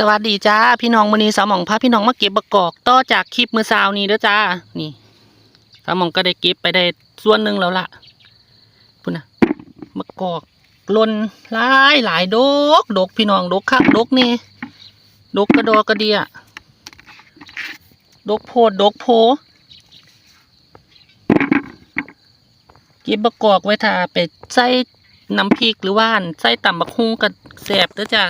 สวัสดีจ้าพี่น้องมือนีสาวหมองพาพี่น้องมาเก็บบักกอกต่อจากคลิปมือเช้านี้เด้อจ้า นี่สาวหมองก็ได้เก็บไปได้ส่วนหนึ่งแล้วล่ะพุ่นนะบักกอกล่นหลายหลายดกดกพี่น้องดกคักดกนี่ดกกระดอกระเดียดกโพดดกโพเก็บบักกอกไว้ถ้าไปใส่น้ำพริกหรือว่านใส่ตำบักฮุ่งก็แซ่บเด้อจ้า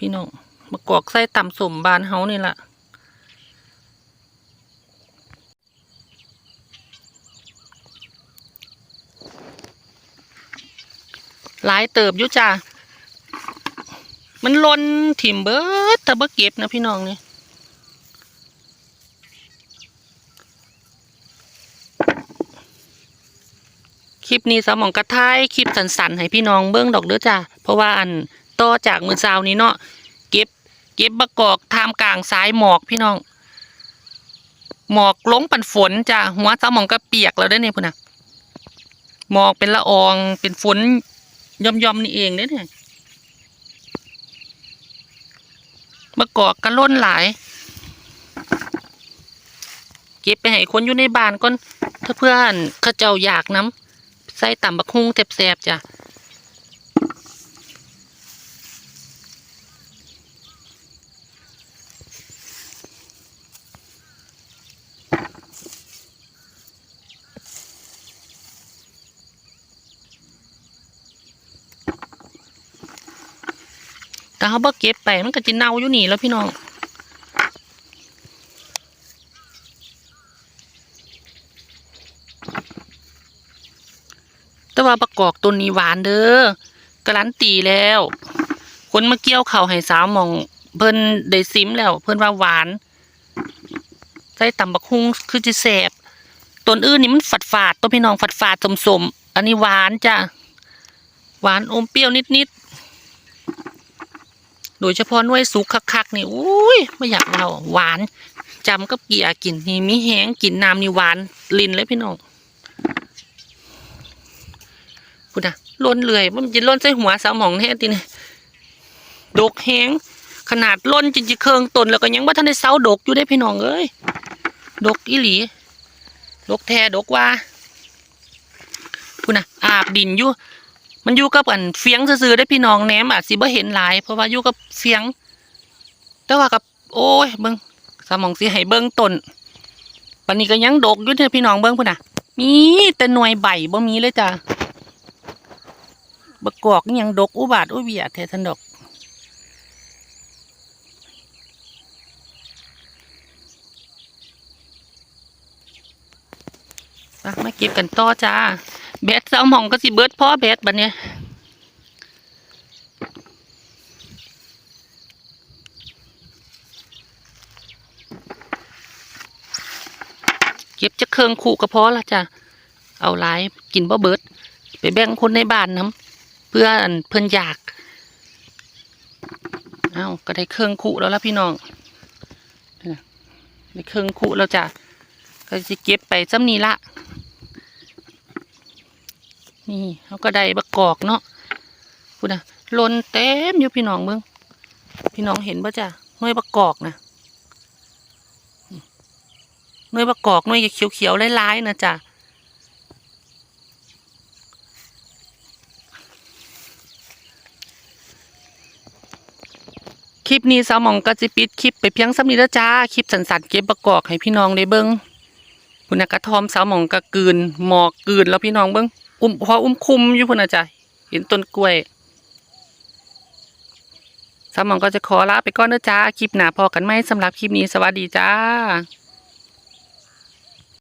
พี่น้องมะกอกไส้ต่ำสมบานเฮานี่ล่ะหลายเติบยู่จ้า มันลนถิ่มเบิดถ้าบ่เก็บนะพี่น้องนี่คลิปนี้สมองกระทายคลิปสันๆให้พี่น้องเบิ้งดอกเด้อจ้า เพราะว่าอัน ต่อจากมือเช้านี้เนาะเก็บ เก็บบักกอกทามกลางสายหมอกพี่น้อง หมอกลงปันฝนจ้าหัวสาหมองก็เปียกแล้วเด้เนี่ยพุ่นนะหมอกเป็นละอองเป็นฝนย่อมๆนี่เองเด้เนี่ยบักกอกก็ล้นหลาย เก็บไปให้คนอยู่ในบ้านก่อนถ้าเพื่อนเขาเจ้าอยากน้ำใส่ต่ำบักฮุ้งแซ่บๆจ้ะ แต่เขาบ่เก็บไปมันก็จะเน่าอยู่นี่แล้วพี่น้องแต่ว่าประกอบต้นนี้หวานเด้อการันตีแล้ว คนมาเกี่ยวเข่าให้สาวมอง เพิ่นได้ซิมแล้ว เพิ่นว่าหวานใส่ตำบักฮุ้งคือจะแสบต้นอื่นนี่มันฝาดฝาดตัวพี่น้องฝาดฝาดสมสมอันนี้หวานจ้ะหวานอมเปรี้ยวนิดๆ โดยเฉพาะน่วยสุกคักๆนี่อุ้ยไม่อยากเล่าหวานจำกับเกียกินนี่มีแห้งกินน้ำนี่หวานลินเลยพี่น้องพูดนะล้นเลื่อยมันจะล้นใส่หัวสาวหมองแท้ทีนี่ดกแห้งขนาดล้นจริงๆเคืองตนแล้วก็ยังว่าท่านได้เสาดกอยู่ได้พี่น้องเอ้ยดกอีหลีดกแท้ดกว่าพูดนะอาบดินอยู่ มันอยู่กับอันเฟียงซื่อๆได้พี่น้องแหนมอาจสิบ่เห็นหลาย เพราะว่าอยู่กับเฟียง แต่ว่ากับ โอ้ยเบิ่งสมองสิให้เบิ่งต้นปันนี้ก็ยังดกอยู่เด้อพี่น้องเบิ่งพุ่นน่ะ มีแต่หน่วยใบบ่มีเลยจ้ะบกกอกอิหยังดกอุบาทอุเบียแท้ทันดกมาเก็บกันต่อจ้า แบดเสาหมองก็สิเบิดพ่อแบดบัดเนี้ยเก็บจะเครืองขู่ก็พอละจ้ะเอาหลายกินบ่เบิด ไปแบ่งคนในบ้านน้ำเพื่อนเพิ่อนอยากเอาก็ได้เครื่องคุแล้วล่ะพี่น้องเออได้เครื่องคุแล้วจ้ะก็จะเก็บไปซ้ำนี้ละ นี่เขาก็ได้บักกอกเนาะพูดนะลนเต็มอยู่พี่น้องเบิ้งพี่น้องเห็นปะจ้ะน่วยบักกอกนะน่วยบักกอกน่วยเขียวๆลายๆนะจ้ะคลิปนี้สาวหมองก็จะปิดคลิปไปเพียงซ้ำนี้แล้วจ้าคลิปสันๆเก็บประกอบให้พี่น้องได้เบิ้งพุ่นะกระทอมสาวหมองก็กลืนหมอกกลืนแล้วพี่น้องเบิ้ง อุ้มพออุ้มคุมอยู่พุ่นนะจ้ะเห็นต้นกล้วยสามองก็จะขอลาไปก่อนนะจ้า คลิปหน้าพอกันไหมสำหรับคลิปนี้สวัสดีจ้า